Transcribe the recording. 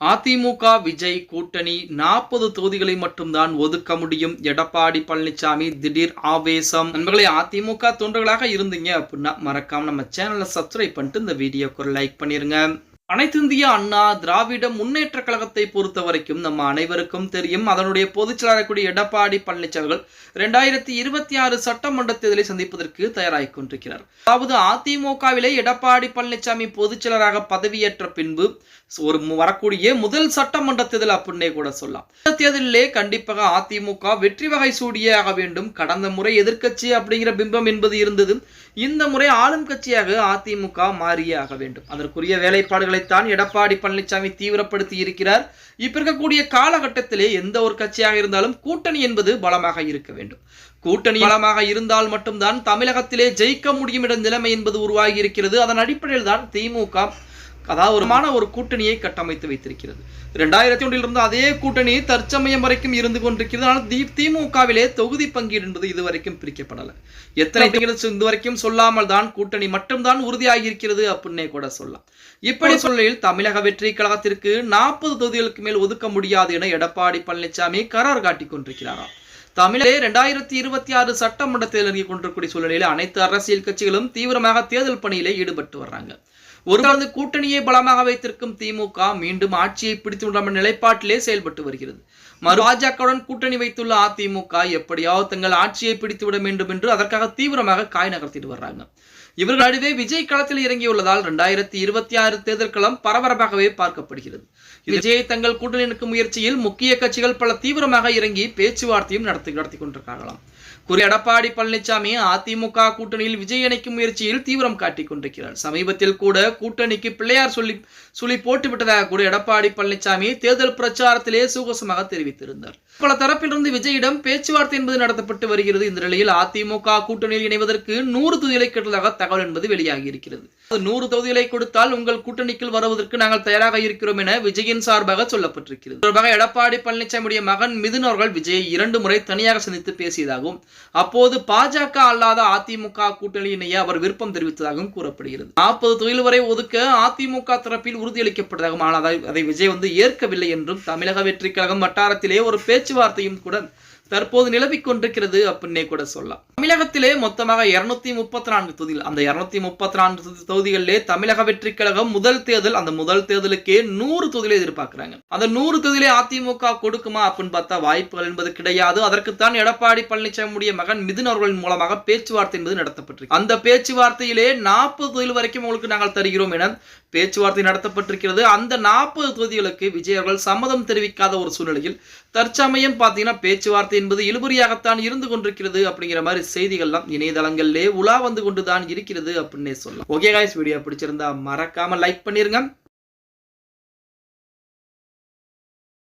அதிமுக விஜய் கூட்டணி நாற்பது தொகுதிகளை மட்டும்தான் ஒதுக்க முடியும். எடப்பாடி பழனிசாமி திடீர் ஆவேசம். நண்பர்களே அதிமுக தொண்டர்களாக இருந்தீங்க அப்படின்னா மறக்காம நம்ம சேனலை சப்ஸ்கிரைப் பண்ணிட்டு இந்த வீடியோக்கு ஒரு லைக் பண்ணிருங்க. அனைத்து இந்திய அண்ணா திராவிட முன்னேற்ற கழகத்தை பொறுத்த வரைக்கும் நம்ம அனைவருக்கும் தெரியும். அதனுடைய பொதுச் செயலாளர் எடப்பாடி பழனிசாமி அவர்கள் இரண்டாயிரத்தி இருபத்தி ஆறு சட்டமன்ற தேர்தலை சந்திப்பதற்கு தயாராகிக் கொண்டிருக்கிறார். அதாவது அதிமுகவிலே எடப்பாடி பழனிசாமி பொதுச் செயலராக பதவியேற்ற பின்பு ஒரு வரக்கூடிய முதல் சட்டமன்ற தேர்தல் அப்படின்னே கூட சொல்லலாம். இந்த தேர்தலிலே கண்டிப்பாக அதிமுக வெற்றி வகை சூடியே ஆக வேண்டும். கடந்த முறை எதிர்கட்சி அப்படிங்கிற பிம்பம் என்பது இருந்தது. இந்த முறை ஆளும் கட்சியாக அதிமுக மாறியே ஆக வேண்டும். அதற்குரிய வேலைப்பாடுகளை வேலைப்பாடுகளைத்தான் எடப்பாடி பழனிசாமி தீவிரப்படுத்தி இருக்கிறார். இப்ப இருக்கக்கூடிய காலகட்டத்திலே எந்த ஒரு கட்சியாக இருந்தாலும் கூட்டணி என்பது பலமாக இருக்க வேண்டும். கூட்டணி பலமாக இருந்தால் மட்டும்தான் தமிழகத்திலே ஜெயிக்க முடியும் என்ற நிலைமை என்பது உருவாகி இருக்கிறது. அதன் அடிப்படையில் தான் திமுக அதாவது ஒருமான ஒரு கூட்டணியை கட்டமைத்து வைத்திருக்கிறது. இரண்டாயிரத்தி ஒன்றில் இருந்த அதே கூட்டணி தற்சமயம் வரைக்கும் இருந்து கொண்டிருக்கிறது. ஆனால் தி திமுகவிலே தொகுதி பங்கீடு என்பது இதுவரைக்கும் பிரிக்கப்படலை. எத்தனை இது வரைக்கும் சொல்லாமல் தான் கூட்டணி மட்டும்தான் உறுதியாகி இருக்கிறது அப்படின்னே கூட சொல்லலாம். இப்படி சொல்லையில் தமிழக வெற்றி கழகத்திற்கு நாற்பது தொகுதிகளுக்கு மேல் ஒதுக்க முடியாது என எடப்பாடி பழனிசாமி கரார் காட்டிக் கொண்டிருக்கிறாராம். தமிழே இரண்டாயிரத்தி இருபத்தி ஆறு சட்டமன்ற தேர்தல் கொண்டிருக்கூடிய சூழ்நிலையில் அனைத்து அரசியல் கட்சிகளும் தீவிரமாக தேர்தல் பணியிலே ஈடுபட்டு வர்றாங்க. ஒரு வந்து கூட்டணியை பலமாக வைத்திருக்கும் திமுக மீண்டும் ஆட்சியை பிடித்து விடாம நிலைப்பாட்டிலே செயல்பட்டு வருகிறது. மறு பாஜகவுடன் கூட்டணி வைத்துள்ள அதிமுக எப்படியாவது தங்கள் ஆட்சியை பிடித்து விட வேண்டும் என்று அதற்காக தீவிரமாக காய் நகர்த்திட்டு வர்றாங்க. இவர்கள் நடுவே விஜய் களத்தில் இறங்கியுள்ளதால் இரண்டாயிரத்தி இருபத்தி ஆறு தேர்தல் களம் பரபரப்பாகவே பார்க்கப்படுகிறது. விஜயை தங்கள் கூட்டணி நிற்கும் முயற்சியில் முக்கிய கட்சிகள் பல தீவிரமாக இறங்கி பேச்சுவார்த்தையும் நடத்த நடத்தி கொண்டிருக்காங்களாம். குறி எடப்பாடி பழனிசாமி அதிமுக கூட்டணியில் விஜய் இணைக்கும் முயற்சியில் தீவிரம் காட்டிக் கொண்டிருக்கிறார். சமீபத்தில் கூட கூட்டணிக்கு பிள்ளையார் சொல்லி சொல்லி போட்டு விட்டதாக கூட எடப்பாடி பழனிசாமி தேர்தல் பிரச்சாரத்திலே சுகசமாக தெரிவித்திருந்தார். பல தரப்பிலிருந்து விஜயிடம் பேச்சுவார்த்தை என்பது நடத்தப்பட்டு வருகிறது. இந்த நிலையில் அதிமுக கூட்டணியில் இணைவதற்கு நூறு தொகுதிகளை கேட்டதாக தகவல் என்பது வெளியாகி இருக்கிறது நூறு தொகுதிகளை கொடுத்தால் உங்கள் கூட்டணிக்குள் வருவதற்கு நாங்கள் தயாராக இருக்கிறோம் என விஜயின் சார்பாக சொல்லப்பட்டிருக்கிறது. தொடர்பாக எடப்பாடி பழனிசாமியுடைய மகன் மிதுன் அவர்கள் விஜயை இரண்டு முறை தனியாக சந்தித்து பேசியதாகவும் அப்போது பாஜக அல்லாத அதிமுக கூட்டணி இணைய அவர் விருப்பம் தெரிவித்ததாகவும் கூறப்படுகிறது. நாற்பது தொழில் வரை ஒதுக்க அதிமுக தரப்பில் உறுதியளிக்கப்பட்டதாகவும் ஆனால் அதை அதை விஜய் வந்து ஏற்கவில்லை என்றும் தமிழக வெற்றி கழகம் வட்டாரத்திலே ஒரு பேச்சுவார்த்தையும் கூட தற்போது நிலவிக் கொண்டிருக்கிறது அப்படின்னே கூட சொல்லலாம். தமிழகத்திலே மொத்தமாக இருநூத்தி முப்பத்தி நான்கு தொகுதிகள். அந்த இருநூத்தி முப்பத்தி நான்கு தொகுதிகளிலே தமிழக வெற்றி கழகம் முதல் தேர்தல் அந்த முதல் தேர்தலுக்கே நூறு தொகுதிகளை எதிர்பார்க்கிறாங்க. அந்த நூறு தொகுதியிலே அதிமுக கொடுக்குமா அப்படின்னு பார்த்தா வாய்ப்புகள் என்பது கிடையாது. அதற்குத்தான் எடப்பாடி பழனிசாமியுடைய மகன் மிதுன் அவர்களின் மூலமாக பேச்சுவார்த்தை என்பது நடத்தப்பட்டிருக்கு. அந்த பேச்சுவார்த்தையிலே நாற்பது தொகுதிகள் வரைக்கும் உங்களுக்கு நாங்கள் தருகிறோம் என பேச்சுவார்த்தை நடத்தப்பட்டிருக்கிறது. அந்த நாற்பது தொகுதிகளுக்கு விஜய் அவர்கள் சம்மதம் தெரிவிக்காத ஒரு சூழ்நிலையில் தற்சமயம் பார்த்தீங்கன்னா பேச்சுவார்த்தை என்பது இழுபறியாகத்தான் இருந்து கொண்டிருக்கிறது அப்படிங்கிற மாதிரி செய்திகள்லாம் இணையதளங்களிலே உலா வந்து கொண்டுதான் இருக்கிறது அப்படின்னே சொல்லலாம். ஓகே காய்ஸ் வீடியோ பிடிச்சிருந்தா மறக்காம லைக் பண்ணிருங்க.